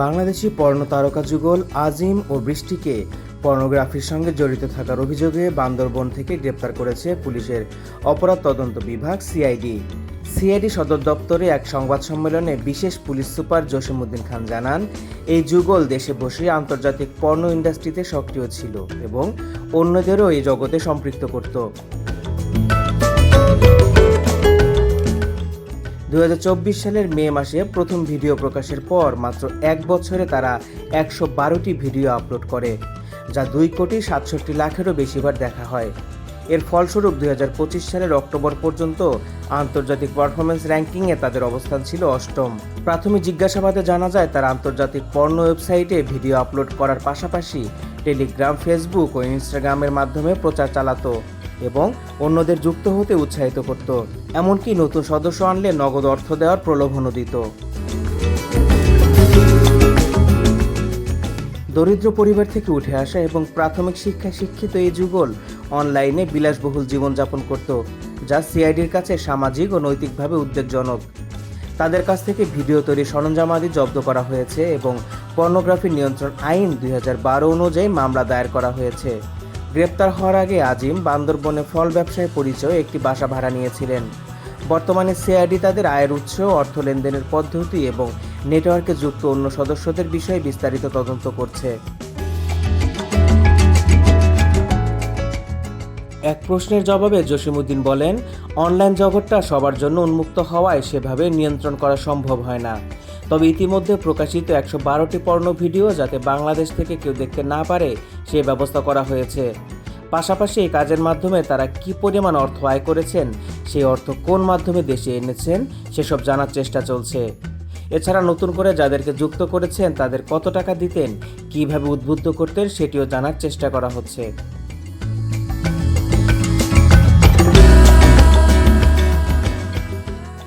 বাংলাদেশি পর্ণ তারকা যুগল আজিম ও বৃষ্টিকে পর্নোগ্রাফির সঙ্গে জড়িত থাকার অভিযোগে বান্দরবন থেকে গ্রেপ্তার করেছে পুলিশের অপরাধ তদন্ত বিভাগ সিআইডি। সিআইডি সদর দপ্তরে এক সংবাদ সম্মেলনে বিশেষ পুলিশ সুপার জসিমউদ্দিন খান জানান, এই যুগল দেশে বসে আন্তর্জাতিক পর্নো ইন্ডাস্ট্রিতে সক্রিয় ছিল এবং অন্যদেরও এই জগতে সম্পৃক্ত করত। দুই হাজার চব্বিশ সালের মে মাসে প্রথম ভিডিও প্রকাশের পর মাত্র এক বছরে তারা একশো বারোটি ভিডিও আপলোড করে, যা দুই কোটি সাতষট্টি লাখেরও বেশিবার দেখা হয়। এর ফলস্বরূপ দুই হাজার পঁচিশ সালের অক্টোবর পর্যন্ত আন্তর্জাতিক পারফরমেন্স র্যাঙ্কিংয়ে তাদের অবস্থান ছিল অষ্টম। প্রাথমিক জিজ্ঞাসাবাদে জানা যায়, তারা আন্তর্জাতিক পর্ণ ওয়েবসাইটে ভিডিও আপলোড করার পাশাপাশি টেলিগ্রাম, ফেসবুক ও ইনস্টাগ্রামের মাধ্যমে প্রচার চালাতো। এবং অন্যদের যুক্ত হতে উৎসাহিত করত, এমনকি নতুন সদস্য আনলে নগদ অর্থ দেওয়ার প্রলোভনও দিত। দরিদ্র পরিবার থেকে উঠে আসা এবং প্রাথমিক শিক্ষায় শিক্ষিত এই যুগল অনলাইনে বিলাসবহুল জীবনযাপন করত, যা সিআইডির কাছে সামাজিক ও নৈতিকভাবে উদ্বেগজনক। তাদের কাছ থেকে ভিডিও তৈরি সরঞ্জাম আদি জব্দ করা হয়েছে এবং পর্নোগ্রাফি নিয়ন্ত্রণ আইন দুই হাজার বারো অনুযায়ী মামলা দায়ের করা হয়েছে। গ্রেপ্তার হওয়ার আগে আজিম বান্দরবনে ফল ব্যবসায় পরিচয় একটি বাসা ভাড়া নিয়েছিলেন। বর্তমানে সিআইডি তাদের আয়ের উৎস, অর্থ লেনদেনের পদ্ধতি এবং নেটওয়ার্কে যুক্ত অন্য সদস্যদের বিষয়ে বিস্তারিত তদন্ত করছে। এক প্রশ্নের জবাবে জসিমউদ্দিন বলেন, অনলাইন জগৎটা সবার জন্য উন্মুক্ত হওয়ায় সেভাবে নিয়ন্ত্রণ করা সম্ভব হয় না। তবে ইতিমধ্যে প্রকাশিত একশো বারোটি পর্ণ ভিডিও যাতে বাংলাদেশ থেকে কেউ দেখতে না পারে, সে ব্যবস্থা করা হয়েছে। পাশাপাশি এই কাজের মাধ্যমে তারা কি পরিমাণ অর্থ আয় করেছেন সেই অর্থ কোন মাধ্যমে দেশে এনেছেন, সেসব জানার চেষ্টা চলছে। এছাড়া নতুন করে যাদেরকে যুক্ত করেছেন, তাদের কত টাকা দিতেন, কীভাবে উদ্বুদ্ধ করতেন, সেটিও জানার চেষ্টা করা হচ্ছে।